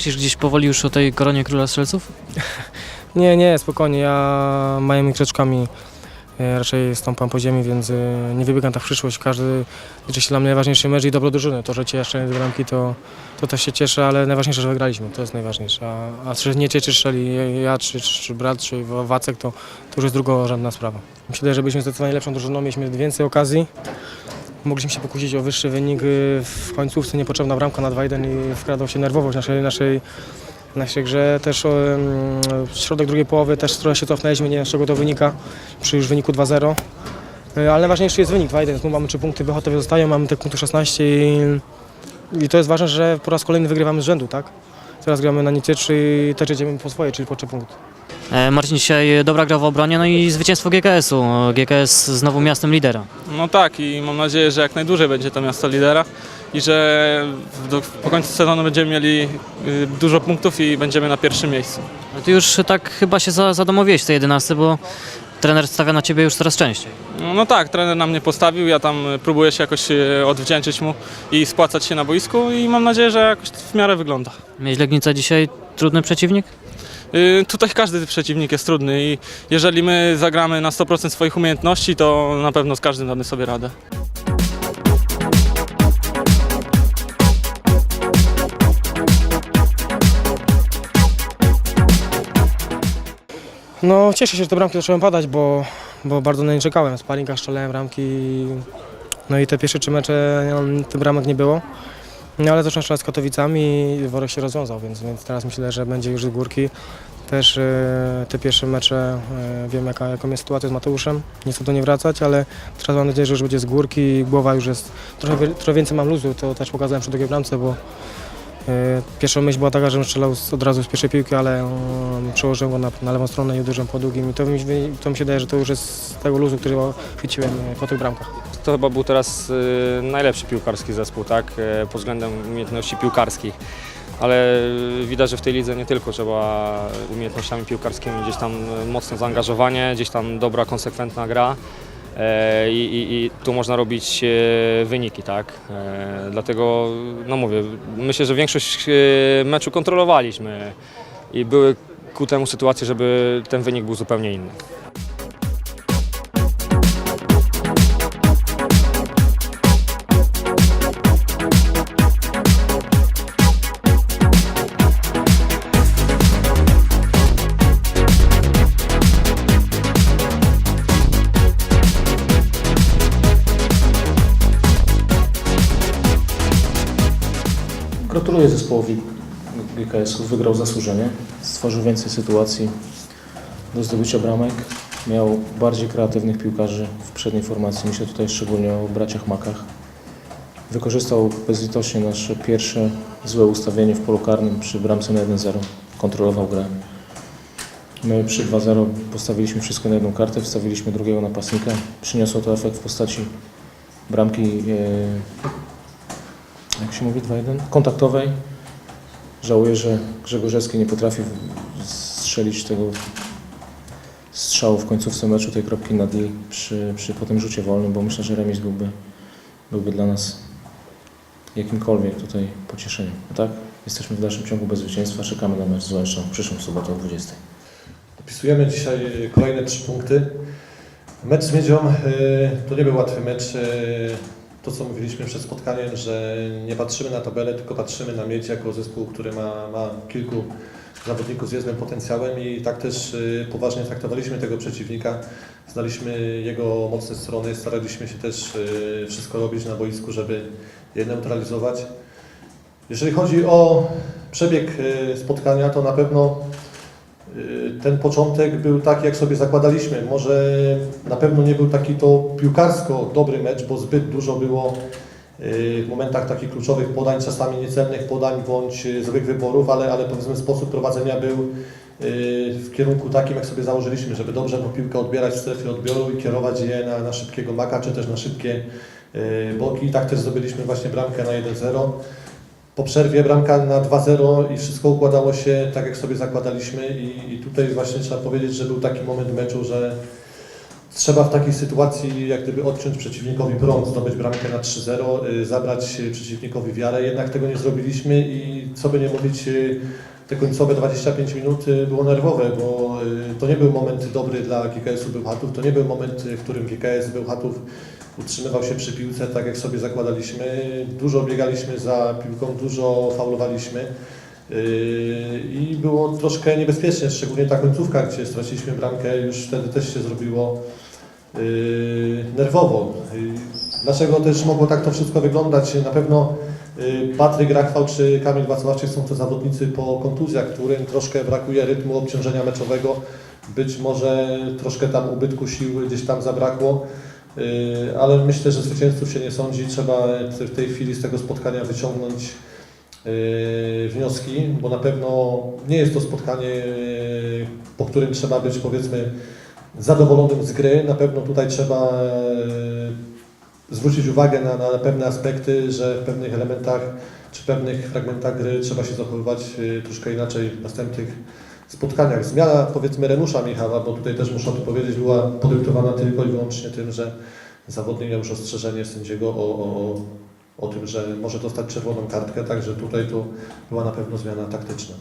Myślisz gdzieś powoli już o tej koronie króla strzelców? Nie, nie, spokojnie, ja małymi kroczkami e, raczej stąpam po ziemi, więc e, nie wybiegam tak w przyszłość. Każdy liczy się dla mnie najważniejszy mecz i dobro drużyny. To, że jeszcze nie bramki, to, to też się cieszę, ale najważniejsze, że wygraliśmy, to jest najważniejsze. A, a czy nie cię, czy ja, czy, czy brat, czy Wacek, to, to już jest drugorzędna sprawa. Myślę, że byliśmy zdecydowanie lepszą drużyną, mieliśmy więcej okazji. Mogliśmy się pokusić o wyższy wynik. y, W końcówce niepotrzebna bramka na 2-1 i wkradał się nerwowość naszej, naszej, naszej grze. Też em, środek drugiej połowy też trochę się cofnęliśmy, nie wiem z czego to wynika, przy już wyniku 2-0. Y, Ale najważniejszy jest wynik 2-1. Znów mamy 3 punkty, Bechotowie zostają, mamy tych punktów 16 i, i to jest ważne, że po raz kolejny wygrywamy z rzędu, tak? Teraz gramy na Niecieczy i też jedziemy po swoje, czyli po 3 punkty. E, Marcin dzisiaj dobra gra w obronie, no i zwycięstwo GKS-u. GKS znowu miastem lidera. No tak i mam nadzieję, że jak najdłużej będzie to miasto lidera i że w, do, po końcu sezonu będziemy mieli y, dużo punktów i będziemy na pierwszym miejscu. No ty już tak chyba się za- zadomowiłeś w tej 11, bo trener stawia na ciebie już coraz częściej. No, tak, trener na mnie postawił, ja tam y, próbuję się jakoś y, odwdzięczyć mu i spłacać się na boisku i mam nadzieję, że jakoś w miarę wygląda. Mieć Legnica dzisiaj trudny przeciwnik? Y, Tutaj każdy przeciwnik jest trudny i jeżeli my zagramy na 100% swoich umiejętności, to na pewno z każdym damy sobie radę. No cieszę się, że te bramki zaczęły padać, bo, bo bardzo na nie czekałem. W sparingach strzelałem bramki, no i te pierwsze trzy mecze no, bramek nie było. No ale zacząłem strzelać z Katowicami i worek się rozwiązał, więc, więc teraz myślę, że będzie już z górki. Też e, te pierwsze mecze, e, wiem jaka, jaką jest sytuacja z Mateuszem, nie chcę do nie wracać, ale teraz mam nadzieję, że już będzie z górki i głowa już jest, trochę, trochę więcej mam luzu, to też pokazałem przy drugiej bramce, bo Pierwsza myśl była taka, żebym strzelał od razu z pierwszej piłki, ale um, przełożyłem go na, na lewą stronę i uderzyłem po długim. I to mi, to mi się daje, że to już jest z tego luzu, który chwyciłem e, po tych bramkach. To chyba był teraz najlepszy piłkarski zespół, tak, pod względem umiejętności piłkarskich. Ale widać, że w tej lidze nie tylko trzeba umiejętnościami piłkarskimi, gdzieś tam mocne zaangażowanie, gdzieś tam dobra, konsekwentna gra. E, I, i, I tu można robić e, wyniki, tak? E, Dlatego, no mówię, myślę, że większość meczu kontrolowaliśmy i były ku temu sytuacje, żeby ten wynik był zupełnie inny. Gratuluję zespołowi GKS-u. Wygrał zasłużenie. Stworzył więcej sytuacji do zdobycia bramek. Miał bardziej kreatywnych piłkarzy w przedniej formacji. Myślę tutaj szczególnie o braciach Makach. Wykorzystał bezlitośnie nasze pierwsze złe ustawienie w polu karnym przy bramce na 1-0. Kontrolował grę. My przy 2-0 postawiliśmy wszystko na jedną kartę, wstawiliśmy drugiego napastnika. Przyniosło to efekt w postaci bramki e, jak się mówi 2-1, kontaktowej. Żałuję, że Grzegorzewski nie potrafi strzelić tego strzału w końcówce meczu, tej kropki na D przy, przy po tym rzucie wolnym, bo myślę, że remis byłby, byłby dla nas jakimkolwiek tutaj pocieszeniem. A tak? Jesteśmy w dalszym ciągu bez zwycięstwa, czekamy na mecz z Łęczą w przyszłą sobotę o 20. Dopisujemy dzisiaj kolejne trzy punkty. Mecz z Miedzią e, to nie był łatwy mecz. To, co mówiliśmy przed spotkaniem, że nie patrzymy na tabelę, tylko patrzymy na Miedź jako zespół, który ma, ma kilku zawodników z niezłym potencjałem i tak też e, poważnie traktowaliśmy tego przeciwnika. Znaliśmy jego mocne strony, staraliśmy się też e, wszystko robić na boisku, żeby je neutralizować. Jeżeli chodzi o przebieg e, spotkania, to na pewno Y, ten początek był taki, jak sobie zakładaliśmy. Może na pewno nie był taki to piłkarsko dobry mecz, bo zbyt dużo było y, w momentach takich kluczowych podań, czasami niecelnych podań bądź y, złych wyborów, ale, ale powiedzmy sposób prowadzenia był y, w kierunku takim, jak sobie założyliśmy, żeby dobrze tą piłkę odbierać w strefie odbioru i kierować je na, na szybkiego maka, czy też na szybkie y, boki. I tak też zdobyliśmy właśnie bramkę na 1-0 po przerwie bramka na 2-0 i wszystko układało się tak, jak sobie zakładaliśmy i, i tutaj właśnie trzeba powiedzieć, że był taki moment meczu, że trzeba w takiej sytuacji jak gdyby odciąć przeciwnikowi prąd, zdobyć bramkę na 3-0, y, zabrać przeciwnikowi wiarę, jednak tego nie zrobiliśmy i co by nie mówić, y, te końcowe 25 minut y, było nerwowe, bo to nie był moment dobry dla GKS-u Bełchatów, to nie był moment, w którym GKS Bełchatów utrzymywał się przy piłce tak jak sobie zakładaliśmy. Dużo biegaliśmy za piłką, dużo faulowaliśmy yy, i było troszkę niebezpiecznie, szczególnie ta końcówka, gdzie straciliśmy bramkę, już wtedy też się zrobiło yy, nerwowo. Yy, Dlaczego też mogło tak to wszystko wyglądać? Na pewno Patryk Rachwał czy Kamil Wacławczyk są to zawodnicy po kontuzjach, którym troszkę brakuje rytmu obciążenia meczowego. Być może troszkę tam ubytku sił gdzieś tam zabrakło. Yy, ale myślę, że zwycięzców się nie sądzi. Trzeba w tej chwili z tego spotkania wyciągnąć yy, wnioski, bo na pewno nie jest to spotkanie, yy, po którym trzeba być powiedzmy zadowolonym z gry. Na pewno tutaj trzeba zwrócić uwagę na, na pewne aspekty, że w pewnych elementach czy pewnych fragmentach gry trzeba się zachowywać troszkę inaczej w następnych spotkaniach. Zmiana powiedzmy Renusza Michała, bo tutaj też muszę to powiedzieć, była podyktowana tylko i wyłącznie tym, że zawodnik miał już ostrzeżenie sędziego o, o, o, tym, że może dostać czerwoną kartkę, także tutaj to była na pewno zmiana taktyczna.